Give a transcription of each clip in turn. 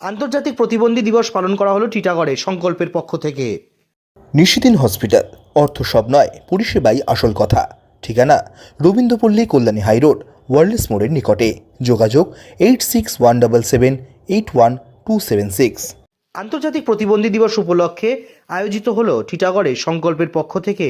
আন্তর্জাতিক প্রতিবন্ধী দিবস পালন করা হলো টিটাগড়ে সংকল্পের পক্ষ থেকে। নিশিদিন হসপিটাল অর্থ সব নয় পরিষেবাই আসল কথা। ঠিকানা রবীন্দ্রপল্লী কল্যাণী হাইরোড ওয়ার্ল্ডস মোড়ের নিকটে। যোগাযোগ eight six one double seven eight one two seven six. আন্তর্জাতিক প্রতিবন্ধী দিবস উপলক্ষে আয়োজিত হলো টিটাগড়ে সংকল্পের পক্ষ থেকে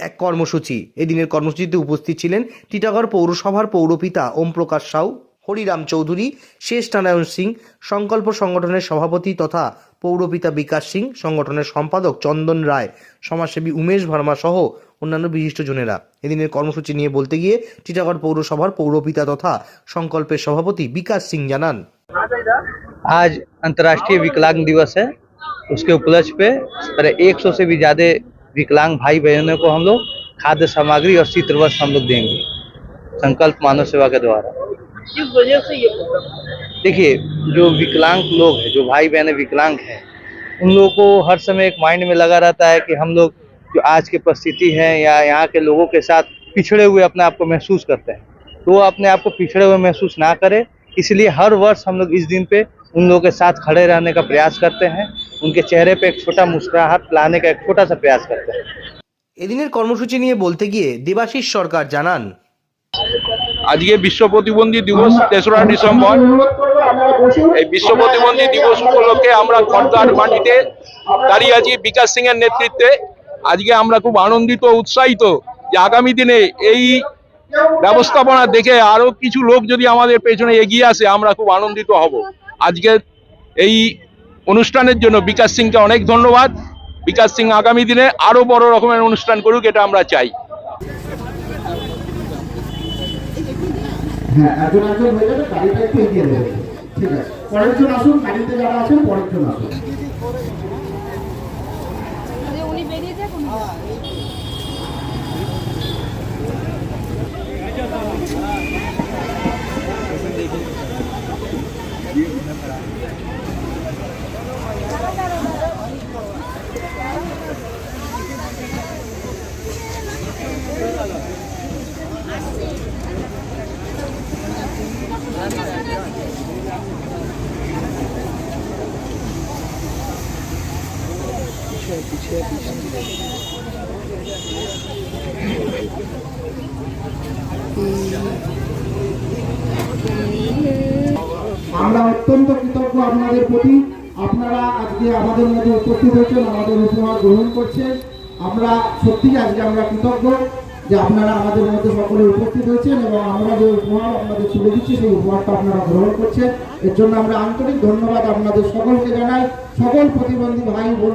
এক কর্মসূচি। এদিনের কর্মসূচিতে উপস্থিত ছিলেন টিটাগড় পৌরসভার পৌরপিতা ওম প্রকাশ সাউ। হরিরাম চৌধুরী শেষ নারায়ণ সিং সংকল্প সংগঠনের সভাপতি তথা পৌরপিতা বিকাশ সিং সংগঠনের সম্পাদক চন্দন রায় সমাজসেবী উমেশ ভার্মা সহ অন্যান্য বিশিষ্টজনেরা এদিনের কর্মসূচি নিয়ে বলতে গিয়ে টিটাগড় পৌরসভার পৌরপিতা তথা সংকল্পের সভাপতি বিকাশ সিং জানান आज अंतर्राष्ट्रीय विकलांग दिवस है उसके उपलक्ष्य पे पर 100 से भी ज़्यादा विकलांग भाई बहनों को हम लोग खाद्य सामग्री और चित्र वस्त्र हम लोग देंगे संकल्प मानव सेवा के द्वारा किस वजह से ये प्रोग्राम देखिए जो विकलांग लोग हैं जो भाई बहनें विकलांग हैं उन लोगों को हर समय एक माइंड में लगा रहता है कि हम लोग जो आज की परिस्थिति है या यहाँ के लोगों के साथ पिछड़े हुए अपने आप को महसूस करते हैं तो वो अपने आप को पिछड़े हुए महसूस ना करे इसलिए हर वर्ष हम लोग इस दिन पे उन लोगों के साथ खड़े रहने का प्रयास करते हैं उनके चेहरे पे एक छोटा मुस्कुराहट लाने का एक छोटा सा प्रयास करते हैं এদিনের কর্মসূচি নিয়ে বলতে গিয়ে দেবাশিস সরকার জানান আজকে বিশ্ব প্রতিবন্ধী দিবস তেসরা ডিসেম্বর। এই বিশ্ব প্রতিবন্ধী দিবস উপলক্ষে আমরা খড়দার মাটিতে দাঁড়িয়ে আছি বিকাশ সিং এর নেতৃত্বে। আজকে আমরা খুব আনন্দিত, উৎসাহিত যে আগামী দিনে এই ব্যবস্থাপনা দেখে আরও কিছু লোক যদি আমাদের পেছনে এগিয়ে আসে, আমরা খুব আনন্দিত হব। আজকে এই অনুষ্ঠানের জন্য বিকাশ সিংকে অনেক ধন্যবাদ। বিকাশ সিং আগামী দিনে আরও বড় রকমের অনুষ্ঠান করুক, এটা আমরা চাই। হ্যাঁ একজন একজন হয়ে যাবে, গাড়িটা একটু এগিয়ে দেবে ঠিক আছে। পরের জন আসুন, গাড়িতে যারা আছেন, পরের জন আসুন। উনি বেরিয়ে উনি আমরা অত্যন্ত কৃতজ্ঞ আপনাদের প্রতি। আপনারা আজকে আমাদের মধ্যে উপস্থিত হয়েছেন, আমাদের উপহার গ্রহণ করছেন। আমরা সত্যি আজকে আমরা কৃতজ্ঞ যে আপনারা আমাদের মধ্যে সকলে উপস্থিত হয়েছেন এবং আমরা যে উপহার আপনাদের তুলে দিচ্ছি, সেই উপহারটা আপনারা গ্রহণ করছেন। এর জন্য আমরা আন্তরিক ধন্যবাদ আপনাদের সকলকে জানাই। সকল প্রতিবন্ধী ভাই বোন